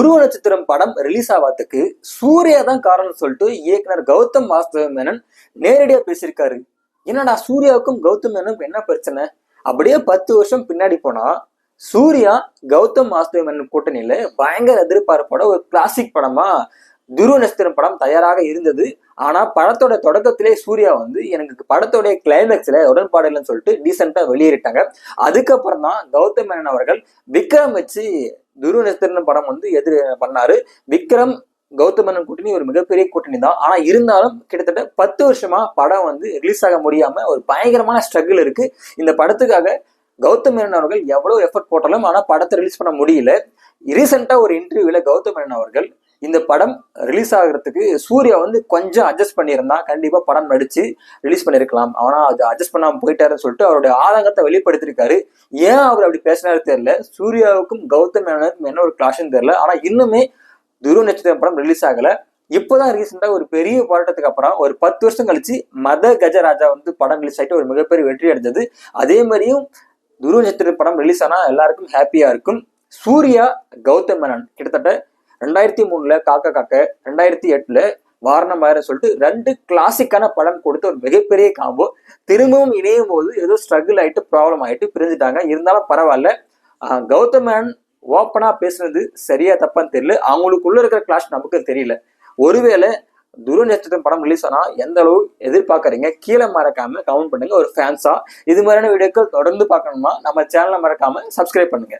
துருவ நட்சத்திரம் படம் ரிலீஸ் ஆகாததுக்கு சூர்யா தான் காரணம் சொல்லிட்டு இயக்குனர் கௌதம் வாஸ்தவ மேனன் நேரடியா பேசியிருக்காரு. என்னடா சூர்யாவுக்கும் கௌதம் மேனனுக்கும் என்ன பிரச்சனை? அப்படியே பத்து வருஷம் பின்னாடி போனா சூர்யா கௌதம் வாஸ்தவ மேனன் கூட்டணியில பயங்கர எதிர்பார்ப்போட ஒரு கிளாசிக் படமா துருவ நட்சத்திரம் படம் தயாராக இருந்தது. ஆனா படத்தோட தொடக்கத்திலே சூர்யா வந்து எனக்கு படத்தோடைய கிளைமேக்ஸ்ல உடன்பாடு இல்லைன்னு சொல்லிட்டு டீசெண்டா வெளியேறிட்டாங்க. அதுக்கப்புறம் தான் கௌதம் மேனன் அவர்கள் விக்ரம் வச்சு துருவ நட்சத்திரம் படம் வந்து எதிர் பண்ணாரு. விக்ரம் கௌதம் மேனன் கூட்டணி ஒரு மிகப்பெரிய கூட்டணி தான். ஆனா இருந்தாலும் கிட்டத்தட்ட பத்து வருஷமா படம் வந்து ரிலீஸ் ஆக முடியாம ஒரு பயங்கரமான ஸ்ட்ரகிள் இருக்கு. இந்த படத்துக்காக கௌதம் மேனன் அவர்கள் எவ்வளவு எஃபர்ட் போட்டாலும் ஆனா படத்தை ரிலீஸ் பண்ண முடியல. ரீசெண்டா ஒரு இன்டர்வியூல கௌதம் மேனன் அவர்கள் இந்த படம் ரிலீஸ் ஆகுறதுக்கு சூர்யா வந்து கொஞ்சம் அட்ஜஸ்ட் பண்ணியிருந்தா கண்டிப்பாக படம் நடிச்சு ரிலீஸ் பண்ணியிருக்கலாம் ஆனால் அது அட்ஜஸ்ட் பண்ணாம போயிட்டாருன்னு சொல்லிட்டு அவருடைய ஆதங்கத்தை வெளிப்படுத்திருக்காரு ஏன் அவர் அப்படி பேசினாரு தெரியல. சூர்யாவுக்கும் கௌதம் மேனனுக்கும் என்ன ஒரு கிளாஷ்னு தெரியல. ஆனால் இன்னுமே துருவ நட்சத்திரம் படம் ரிலீஸ் ஆகலை. இப்போதான் ரீசெண்டாக ஒரு பெரிய போராட்டத்துக்கு அப்புறம் ஒரு பத்து வருஷம் கழிச்சு மத கஜராஜா வந்து படம் ரிலீஸ் ஆகிட்டு ஒரு மிகப்பெரிய வெற்றி அடைஞ்சது. அதே மாதிரியும் துருவ நட்சத்திர படம் ரிலீஸ் ஆனால் எல்லாருக்கும் ஹாப்பியாக இருக்கும். சூர்யா கௌதம் மேனன் கிட்டத்தட்ட ரெண்டாயிரத்தி மூணுல காக்க காக்க ரெண்டாயிரத்தி எட்டுல வாரணம் ஆயிரம் சொல்லிட்டு ரெண்டு கிளாசிக்கான படம் கொடுத்த ஒரு மிகப்பெரிய காம்போ திரும்பவும் இணையும் போது ஏதோ ஸ்ட்ரகிள் ஆயிட்டு ப்ராப்ளம் ஆயிட்டு பிரிஞ்சுட்டாங்க. இருந்தாலும் பரவாயில்ல. கௌதமன் கௌதம் ஓப்பனா பேசுனது சரியா தப்பான்னு தெரியல. அவங்களுக்குள்ள இருக்கிற கிளாஷ் நமக்கு தெரியல. ஒருவேளை துருவ நட்சத்திரம் படம் ரிலீஸ் ஆனா எந்த அளவு எதிர்பார்க்கறீங்க? கீழே மறக்காம கமெண்ட் பண்ணுங்க. ஒரு ஃபேன்ஸா இது மாதிரியான வீடியோக்கள் தொடர்ந்து பார்க்கணுமா? நம்ம சேனலை மறக்காம சப்ஸ்கிரைப் பண்ணுங்க.